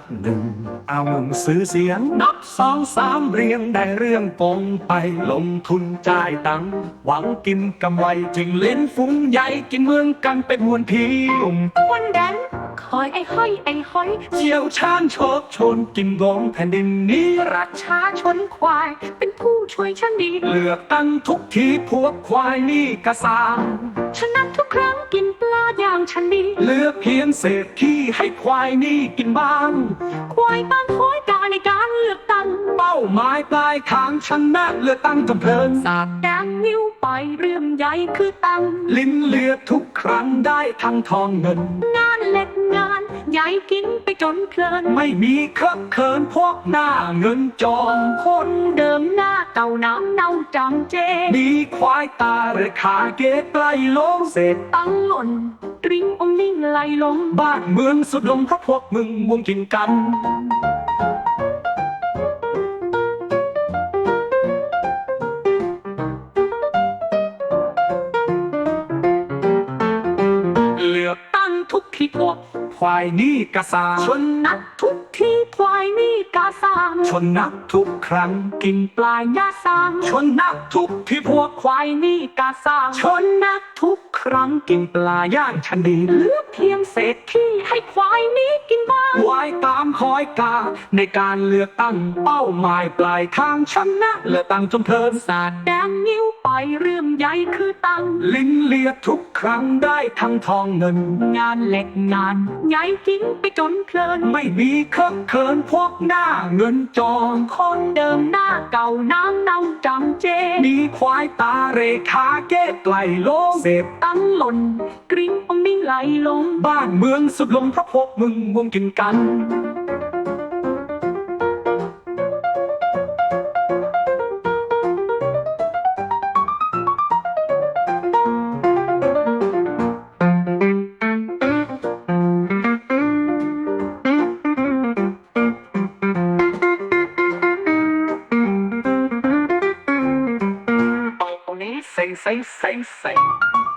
บหนึ่งเอาหนึ่งซื้อเสียง นับสองสามเรียงได้เรื่องปงไปลงทุนจ่ายตังค์หวังกินกำไรจึงเล่นฟุ้งใหญ่กินเมืองกันไปมวนพีลุ่มวันแดนคอยไอ้ห้อยไอ้ห้อยเชี่ยวชาญโชคชนกินลงแผ่นดินนี้ประชาชนควาย เป็นผู้ช่วยฉันดีเลือกตั้งทุกทีพวกควายนี่กระซางชนะทุกครั้งกินปลาอย่าง ฉันดีเลือกเพียงเศษขี้ให้ควายนี่กินบ้าง ควายบ้านคอยกาในการเลือกตั้ง เป้าหมายปลายทางชนะเลือกตั้งจำเพลิน สาดแดงนิ้วไปเรื่องใหญ่คือตัง ลิ้นเลือดทุกครั้งได้ทั้งทองเงิน งานเล็กงานใหญ่กินไปจนเพลิน ไม่มีเคอะเขินพวกหน้าเงินจอง คนเดิมหน้าเก่าน้ำเน่าจำเจ มีควายตาเรขาเกตไกลลงเศษตั้งหล่น ตริงองนิ่งไหลลงบ้านเมืองสุดลงเพราะพวกมึงวงกินกันเลือกตั้งทุกทีพวกควายนี่กระซาชนนักทุกที่ควายนี่ กาสามชนนักทุกครั้งกินปลายาสามชนนักทุกที่พวกควายนี่กาสามชนนักทุกครั้งกินปลาย่างชันดีเหลือเพียงเศษที่ให้ควายนี้กินบ้างวายตามคอยกา ในการเลือกตั้งเป้าหมายปลายทางชนะเลือกตั้งจนเพลินสาดแดงนิ้ว ไปเรื่องใหญ่คือตัง ลิ้นเลียดทุกครั้งได้ทั้งทองเงิน งานเล็กงานใหญ่กินไปจนเพลิน ไม่มีเคอะเขินพวกหน้าเงินจองคนเดิมหน้าเก่าน้ำเน่าจำเจ มีควายตาเรขาเกตไกลโลเสพตั้งหล่น กริ้งองนิ่งไหลลง บ้านเมืองสุดลงเพราะพวกมึงวงกินกัน say, say, say, say.